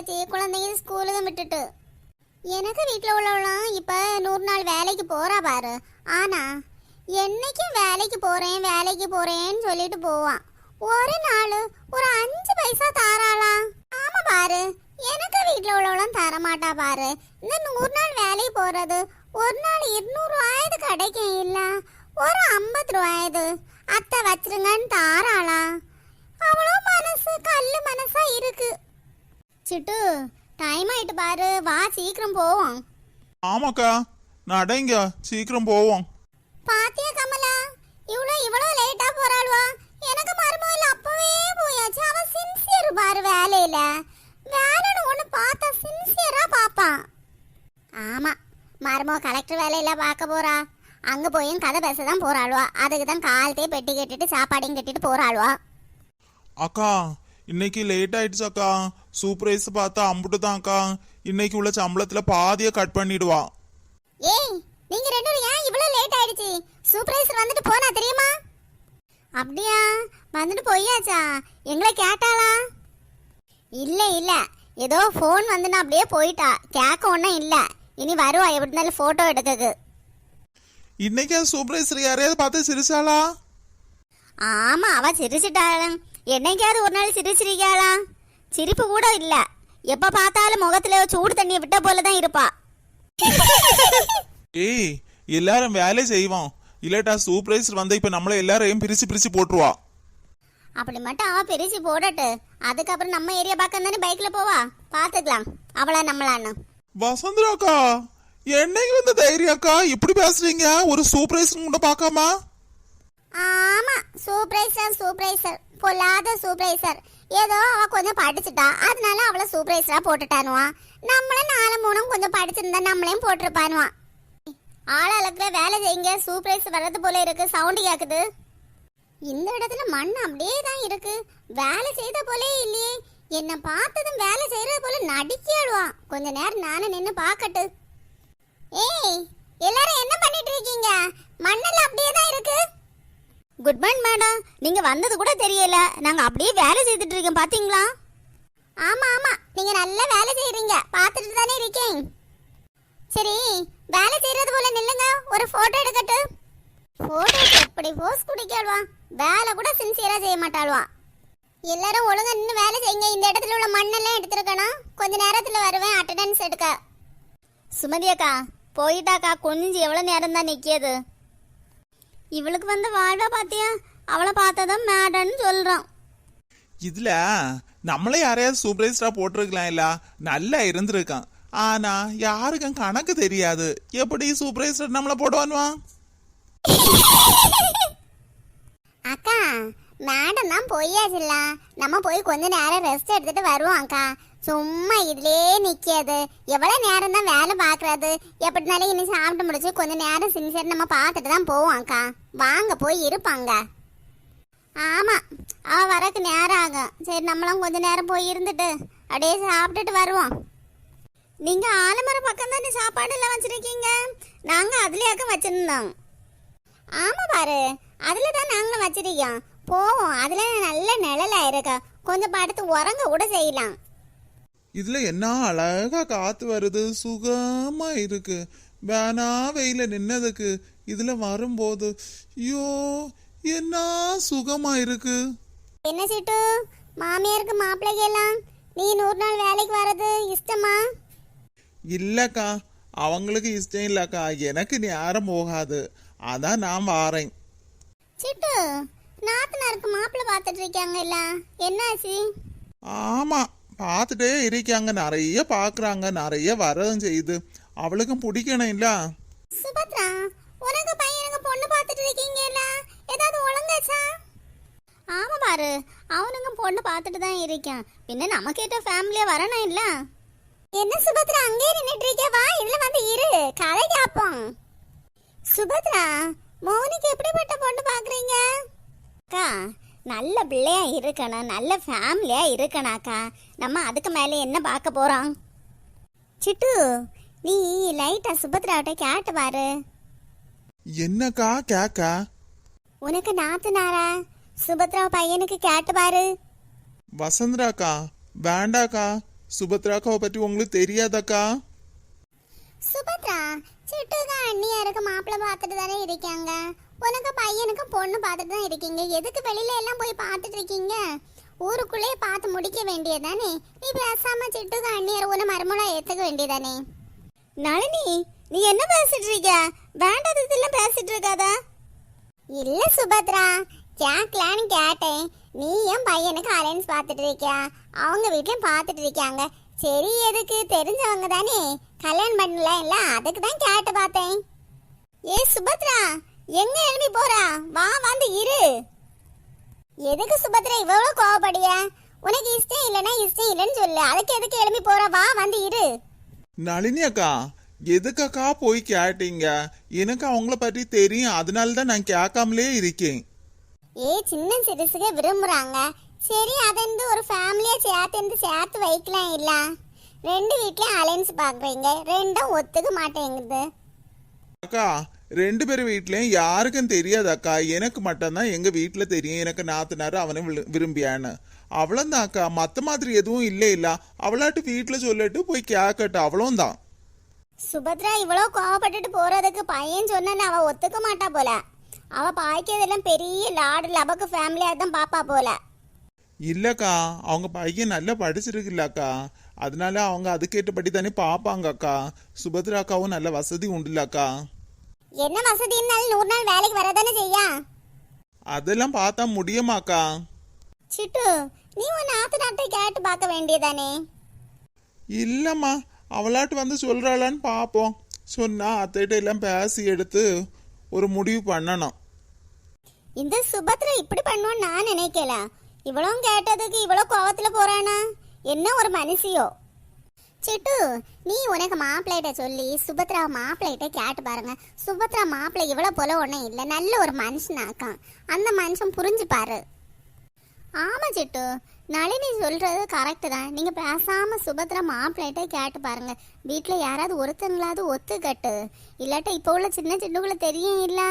போயாச்சு குழந்தைங்க ஸ்கூலுக்கும் விட்டுட்டு. எனக்கு வீட்டில் உள்ளவளாம் இப்போ நூறு நாள் வேலைக்கு போகிறா பாரு. ஆனா என்னைக்கும் வேலைக்கு போகிறேன் வேலைக்கு போகிறேன்னு சொல்லிட்டு போவான் ஒரு நாள் ஒரு அஞ்சு பைசா தாராளா? ஆமாம் பாரு எனக்கு வீட்டில் உள்ளவளாம் தர மாட்டா பாரு. இந்த நூறு நாள் வேலைக்கு போகிறது ஒரு நாள் இருநூறுவாயது கிடைக்கும் இல்லை? ஒரு ஐம்பது ரூபாயது. அத்தை வச்சிருங்கன்னு தாராளா? அவ்வளோ மனசு கல் மனசா இருக்கு. சிட்டு டைம் ஆயிட்டு பாரு. வா சீக்கிரம் போவோம். ஆமாக்கா நடைங்க. சீக்கிரம் போவோம். பாத்தியா கமலா? இவ்வளோ இவ்வளோ லேட்டா போறாளுவா. எனக்கு மருமகள் அப்பவே போயாச்சு. அவ சின்சியர் பாரு வேலையில. வேலைன்னு ஒன்று பார்த்தா சின்சியரா பாப்பான் ஆமா மருமக கலெக்டர் வேலையில பார்க்க போறா. அங்க போயும் கதை பேச தான் போறாளுவா. அதுக்கு தான் காலத்தையே பெட்டி கட்டிட்டு சாப்பாடையும் கட்டிட்டு போறாளுவா. அக்கா இன்னைக்கு லேட் ஆயிடுச்சு அக்கா. சூப்பர்வைஸ் பார்த்தா அம்புட்டு தான் அக்கா இன்னைக்கு உள்ள சம்பளத்துல பாதியை கட் பண்ணிடுவா. ஏய் நீங்க ரெண்டு பேரும் ஏன் இவ்வளவு லேட் ஆயிடுச்சு? சூப்பர்வைசர் வந்துட்டு போனா தெரியுமா? அப்படியா? வந்துட்டு போயாச்சா? எங்களை கேட்டாளா? இல்ல இல்ல. ஏதோ ஃபோன் வந்து நான் அப்படியே போயிட்டா. கேட்க ஒன்றும் இல்ல. இனி வருவா எப்படி இருந்தாலும் போட்டோ எடுக்கக்கு. இன்னைக்கு சூப்பர்வைசர் யாரையாவது பார்த்து சிரிச்சாளா? ஆமா அவ சிரிச்சிட்டாளாம் என்னைக்காவது ஒரு நாள் சிரிச்சிருக்காளா சிரிப்பு கூட இல்ல. எப்ப பார்த்தாலும் முகத்துல சூடு தண்ணியை விட்ட போல தான் இருப்பா. ஏய் எல்லாரும் வேலை செய்வோம் இல்லாட்டா சூப்பர்வைசர் வந்தா இப்ப நம்மள எல்லாரையும் பிரிச்சு பிரிச்சு போட்டுருவா. அப்படி மட்டும் அவ பிரிச்சு போடட்டு. அதுக்கப்புறம் நம்ம ஏரியா பக்கம் தானே பைக்ல போவா? பாத்துக்கலாம் அவளா நம்மளான்னு. வசந்தராக்கா என்னைக்கு வந்த தைரியம் அக்கா இப்படி பேசுறீங்க? ஒரு சூப்பர்வைசர் கூட பார்க்காம? ஆமா சூப்பர்வைசர் சூப்பர்வைசர். பொல்லாத சூப்பர்வைசர். ஏதோ அவ கொஞ்சம் படிச்சுட்டா. அதனால அவளை சூப்பர்வைசரா போட்டுட்டானுவா. நம்மளும் நாலு மூணும் கொஞ்சம் படிச்சிருந்தா நம்மளையும் போட்டிருப்பானுவா. ஆள் அளக்குற வேலை செய்யுங்க. சூப்பரைஸ் வர்றது போல இருக்கு. சவுண்டு கேக்குது. இந்த இடத்துல மண் அப்படியே தான் இருக்கு. வேலை செய்த போலே இல்லையே. என்ன பார்த்ததும் வேலை செய்யறது போல நடிக்காடுவான் கொஞ்ச நேரம் நானும் நின்று பார்க்கட்டு. ஏய் எல்லாரும் என்ன பண்ணிட்டு இருக்கீங்க? மண்ணெல்லாம் அப்படியே தான் இருக்கு. குட் மார்னிங் மேடம் நீங்க வந்தது கூட தெரியல. நாங்க அப்படியே வேலை செய்துட்டு இருக்கோம் பாத்தீங்களா? ஆமா ஆமா. நீங்க நல்ல வேலை செய்றீங்க. பார்த்துட்டு தானே இருக்கேன். சரி வேலை செய்யறது போல நில்லுங்க. ஒரு போட்டோ எடுக்கட்டு. போட்டோ எப்படி போஸ் குடிக்காள்வா வேலை கூட சின்சியரா செய்ய மாட்டாள்வா. எல்லாரும் ஒழுங்கா நின்று வேலை செய்யுங்க. இந்த இடத்துல உள்ள மண்ணெல்லாம் எடுத்துருக்கணும். கொஞ்ச நேரத்துல வருவேன். அட்டெண்டன்ஸ் எடுக்க. சுமதி அக்கா போயிட்டாக்கா கொஞ்சம் எவ்வளவு நேரம் தான் நிக்கியது? இவளுக்கு வந்து வாழ்வா பாத்தியா அவளை பார்த்ததும் மேடன்னு சொல்றான். இதுல நம்மளே யாரையாவது சூப்பர்வைசரா போட்டிருக்கலாம் இல்ல? நல்லா இருந்திருக்கான். ஆனா யாருக்கும் கணக்கு தெரியாது. எப்படி சூப்பர்வைசர் நம்மள போடுவான்வா அக்கா மேடம் தான் போயாச்சுல்ல நம்ம போய் கொஞ்ச நேரம் ரெஸ்ட் எடுத்துட்டு வருவோம் அக்கா. சும்மா இதுலயே நிக்காது எவ்வளவு நேரம் தான் வேலை பாக்குறது எப்படினாலும் இன்னும் சாப்பிட்டு முடிச்சு கொஞ்ச நேரம் சின்சியர் நம்ம பார்த்துட்டு தான் போவோம் அக்கா. வாங்க போய் இருப்பாங்க. ஆமா அவ வரக்கு நேரம் ஆகும். சரி நம்மளும் கொஞ்ச நேரம் போய் இருந்துட்டு அப்படியே சாப்பிட்டுட்டு வருவோம். நீங்க ஆலமரம் பக்கம் தானே சாப்பாடு எல்லாம் வச்சிருக்கீங்க? நாங்க அதுலயாக்க வச்சிருந்தோம். ஆமா பாரு அதுல தான் நாங்களும் வச்சிருக்கோம். போவோம் அதுல நல்ல நிழலா இருக்கா. கொஞ்சம் படுத்து உறங்க கூட செய்யலாம். இதுல என்ன அழகா காத்து வருது? சுகமா இருக்கு. வேணா வெயில நின்னதுக்கு இதுல வரும்போது ஐயோ என்ன சுகமா இருக்கு? என்ன சீட்டு? மாமியாருக்கு மாப்பிள்ளைக்கு எல்லாம் நீ நூறு நாள் வேலைக்கு வர்றது இஷ்டமா? இல்லக்கா அவங்களுக்கு இஷ்டம் இல்லக்கா. எனக்கு நேரம் போகாது. அதான் நான் வாரேன். சிட்டு நாத்தனாருக்கு மாப்பிள்ளை பார்த்துட்டு இருக்காங்கல்ல என்னாச்சு? ஆமா பார்த்துட்டே இருக்காங்க. நிறைய பாக்குறாங்க நிறைய வரதும் செய்யுது அவளுக்கும் பிடிக்கணும் இல்ல. சுபத்ரா உனக்கு பையனுக்கு பொண்ணு பார்த்துட்டு இருக்கீங்கல்ல? ஏதாவது ஒழுங்காச்சா ஆமா பாரு அவனுங்க பொண்ணு பார்த்துட்டு தான் இருக்கான். பின்ன நமக்கிட்ட ஃபேமிலியா வரணும் இல்ல? என்ன சுபத்ரா அங்கே நின்றுட்டு இருக்க? வா இதுல வந்து இரு. கதை கேப்போம். சுபத்ரா மோனிக்கு எப்படிப்பட்ட பொண்ணு பாக்குறீங்க அக்கா நல்ல பிள்ளையா இருக்கணும் நல்ல ஃபேமிலியா இருக்கணும் அக்கா நம்ம அதுக்கு மேலே என்ன பார்க்க போறோம்? சிட்டு நீ லைட்டா சுபத்ராவிட்ட கேட்டு பாரு. என்னக்கா கேக்க? உனக்கு நாத்தனாரா? சுபத்ரா பையனுக்கு கேட்டு பாரு. வசந்தராக்கா வேண்டாக்கா. சுபத்ராக்காவை பற்றி உங்களுக்கு தெரியாதாக்கா? சுபத்ரா சிட்டுக்கு அண்ணியாருக்கு மாப்பிள்ளை பார்த்துட்டு தானே இருக்காங்க. உனக்கு பையனுக்கு பொண்ணு பார்த்துட்டு தான் இருக்கீங்க. எதுக்கு வெளியில எல்லாம் போய் பார்த்துட்டு இருக்கீங்க? ஊருக்குள்ளே பார்த்து முடிக்க வேண்டியதானே நீ பேசாம சிட்டு அண்ணியார் உன மருமலா ஏத்துக்க வேண்டியதானே நளினி நீ என்ன பேசிட்டு இருக்க? வேண்டாததெல்லாம் பேசிட்டு இருக்காதா. இல்ல சுபத்ரா கேட்கலான்னு கேட்டேன். நீ என் பையனுக்கு அலைன்ஸ் பார்த்துட்டு இருக்கியா? அவங்க வீட்லயும் பார்த்துட்டு இருக்காங்க சரி எதுக்கு? தெரிஞ்சவங்க தானே. கல்யாணம் பண்ணல இல்ல அதுக்கு தான் கேட்டு பார்த்தேன். ஏ சுபத்ரா எங்க எழுப்பி போறா? வா வந்து இரு. எதுக்கு சுபத்ரா இவ்வளவு கோவப்படிய? உனக்கு இஷ்டம் இல்லைன்னா இஷ்டம் இல்லைன்னு சொல்லு. அதுக்கு எதுக்கு எழுப்பி போறா? வா வந்து இரு. நளினி அக்கா எதுக்கக்கா போய் கேட்டீங்க? எனக்கு அவங்கள பற்றி தெரியும். அதனால தான் நான் கேட்காமலே இருக்கேன். ஏ சின்ன சிறுசுக விரும்புறாங்க. சரி அதந்து ஒரு ஃபேமிலியா சேர்த்து சேர்த்து வைக்கலாம் இல்ல? ரெண்டு வீட்லயும் அலைன்ஸ் பாக்குறீங்க ரெண்டும் ஒத்துக்க மாட்டேங்குது. அக்கா ரெண்டு பேர் வீட்லயும் யாருக்கும் தெரியாது அக்கா எனக்கு மட்டும்தான் எங்க வீட்ல தெரியும். எனக்கு நாத்தனார் அவனை விரு- விரும்பியான்னு. அவ்வளவுதான் அக்கா மத்த மாதிரி எதுவும் இல்லை இல்ல. அவளாட்டு வீட்ல சொல்லிட்டு போய் கேட்கட்டும் அவ்வளவும் தான் சுபத்ரா இவ்வளோ கோவப்பட்டுட்டு போறதுக்கு பையன் சொன்னு அவ ஒத்துக்க மாட்டா போல. அவ பாய்க்கிறதெல்லாம் பெரிய லாடு லபக்கு ஃபேமிலியா தான் பாப்பா போல. இல்லக்கா. அவங்க பையன் நல்லா படிச்சிருக்குல்லக்கா அதனால அவங்க அதுக்கேற்றபடி தானே பாப்பாங்க அக்கா சுபத்ரா அக்காவும் நல்ல வசதி உண்டுல்லக்கா. என்ன வசதி இருந்தாலும் நூறு நாள் வேலைக்கு வரதானே செய்யா? அதெல்லாம் பார்த்தா முடியுமாக்கா? சிட்டு நீ உன் நாத்து நாட்டை கேட்டு பார்க்க வேண்டியதானே? இல்லம்மா அவளாட்டு வந்து சொல்றாளான்னு பாப்போம் சொன்னா அத்தைகிட்ட எல்லாம் பேசி எடுத்து ஒரு முடிவு பண்ணணும். இந்த சுபத்ரா இப்படி பண்ணுவோன்னு நான் நினைக்கல. இவ்வளவும் கேட்டதுக்கு இவ்வளோ கோவத்துல போறானா? என்ன ஒரு மனுஷியோ? சிட்டு நீ உனக்கு மாப்பிள்ளைகிட்ட சொல்லி சுபத்ரா மாப்பிள்ளைகிட்ட கேட்டு பாருங்க. சுபத்ரா மாப்பிள்ளை இவ்வளோ போல ஒன்றும் இல்லை நல்ல ஒரு மனுஷனாக்கான் அந்த மனுஷன் புரிஞ்சுப்பாரு ஆமாம் சிட்டு நளினி சொல்கிறது கரெக்டு தான். நீங்கள் பேசாமல் சுபத்ரா மாப்பிள்ளைகிட்ட கேட்டு பாருங்க. வீட்டில் யாராவது ஒருத்தங்களாவது ஒத்துக்கட்டு. இல்லாட்ட இப்போ உள்ள சின்ன சின்னுக்குள்ள தெரியும் இல்லை?